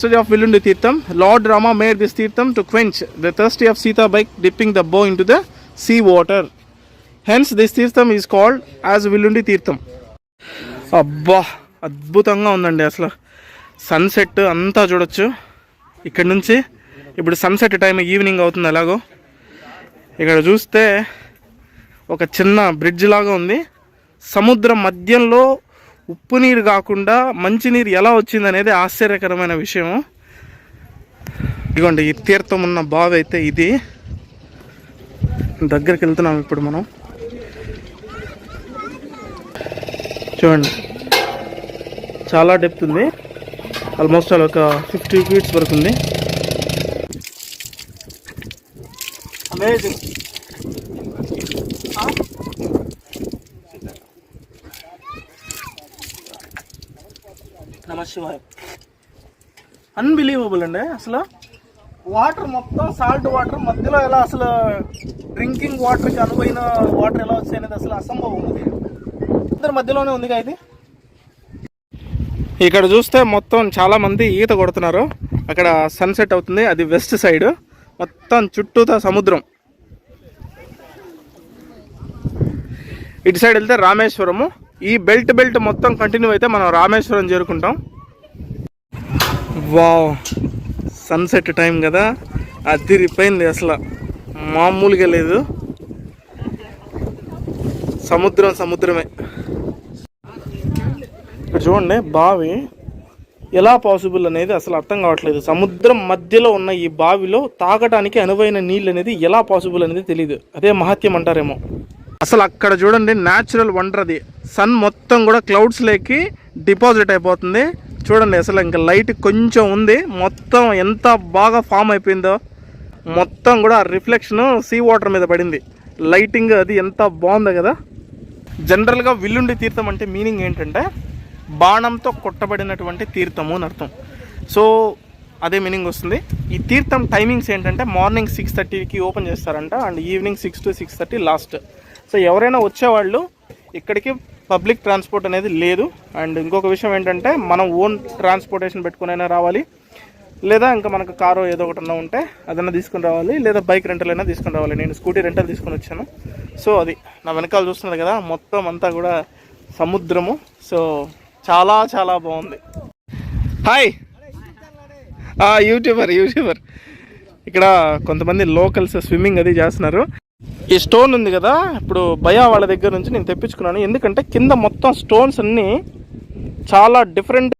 Passage of Villundi Tirtham, Lord Rama made this Tirtham to quench the thirsty of Sita by dipping the bow into the sea water. Hence, this Tirtham is called as Villundi Tirtham. అబ్బా అద్భుతంగా ఉందండి అసలు sunset అంతా చూడొచ్చు ఇక్కడ నుంచి ఇప్పుడు sunset time evening అవుతుంది ఎలాగో ఇక్కడ చూస్తే ఒక చిన్న బ్రిడ్జ్ లాగా ఉంది సముద్రం మధ్యంలో ఉప్పు నీరు కాకుండా మంచినీరు ఎలా వచ్చింది అనేది ఆశ్చర్యకరమైన విషయం ఇదిగోండి ఈ తీర్థం ఉన్న బావి అయితే ఇది. దగ్గరికి వెళ్తున్నాం ఇప్పుడు మనం. చూడండి చాలా డెప్త్ ఉంది. ఆల్మోస్ట్ అలా ఒక ఫిఫ్టీ ఫీట్స్ వరకు ఉంది. అమేజింగ్ నమ శివాయ. అన్బిలీవబుల్ అండి. అసలు వాటర్ మొత్తం సాల్ట్ వాటర్ మధ్యలో ఎలా అసలు డ్రింకింగ్ వాటర్కి అనువైన వాటర్ ఎలా వచ్చాయి అనేది అసలు అసంభవం ఉంది. ఇద్దరు మధ్యలోనే ఉంది ఇది? ఇక్కడ చూస్తే మొత్తం చాలామంది ఈత కొడుతున్నారు. అక్కడ సన్సెట్ అవుతుంది. అది వెస్ట్ సైడ్ మొత్తం చుట్టూతా సముద్రం. ఇటు సైడ్ వెళ్తే రామేశ్వరము. ఈ బెల్ట్ బెల్ట్ మొత్తం కంటిన్యూ అయితే మనం రామేశ్వరం చేరుకుంటాం. వావ్ సన్సెట్ టైం కదా. అదిరిపోయింది అసలు. మామూలుగా లేదు. సముద్రం సముద్రమే. ఇక్కడ చూడండి బావి. ఎలా పాసిబుల్ అనేది అసలు అర్థం కావట్లేదు. సముద్రం మధ్యలో ఉన్న ఈ బావిలో తాగడానికి అనువైన నీళ్ళు అనేది ఎలా పాసిబుల్ అనేది తెలియదు అదే మహత్యం అంటారేమో. అసలు అక్కడ చూడండి న్యాచురల్ వండర్ అది. సన్ మొత్తం కూడా క్లౌడ్స్ లేకి డిపాజిట్ అయిపోతుంది. చూడండి అసలు ఇంకా లైట్ కొంచెం ఉంది. మొత్తం ఎంత బాగా ఫామ్ అయిపోయిందో. మొత్తం కూడా రిఫ్లెక్షన్ సీ వాటర్ మీద పడింది. లైటింగ్ అది ఎంత బాగుందో కదా. జనరల్గా విల్లుండి తీర్థం అంటే మీనింగ్ ఏంటంటే బాణంతో కొట్టబడినటువంటి తీర్థము అని అర్థం. సో అదే మీనింగ్ వస్తుంది. ఈ తీర్థం టైమింగ్స్ ఏంటంటే మార్నింగ్ సిక్స్ థర్టీకి ఓపెన్ చేస్తారంట and evening six to six thirty last so ఎవరైనా వచ్చేవాళ్ళు ఇక్కడికి పబ్లిక్ ట్రాన్స్పోర్ట్ అనేది లేదు. అండ్ ఇంకొక విషయం ఏంటంటే మనం ఓన్ ట్రాన్స్పోర్టేషన్ పెట్టుకునైనా రావాలి. లేదా ఇంకా మనకు కారు ఏదో ఒకటి అన్నా ఉంటే అదన్నా తీసుకుని రావాలి. లేదా బైక్ రెంటల్ అయినా తీసుకుని రావాలి. నేను స్కూటీ రెంటల్ తీసుకొని వచ్చాను. సో అది నా వెనకాల చూస్తున్నది కదా మొత్తం అంతా కూడా సముద్రము. సో చాలా చాలా బాగుంది. హాయ్! YouTuber YouTuber. ఇక్కడ కొంతమంది లోకల్స్ స్విమ్మింగ్ అది చేస్తున్నారు. ఈ స్టోన్ ఉంది కదా ఇప్పుడు భయా వాళ్ళ దగ్గర నుంచి నేను తెప్పించుకున్నాను. ఎందుకంటే కింద మొత్తం స్టోన్స్ అన్నీ చాలా డిఫరెంట్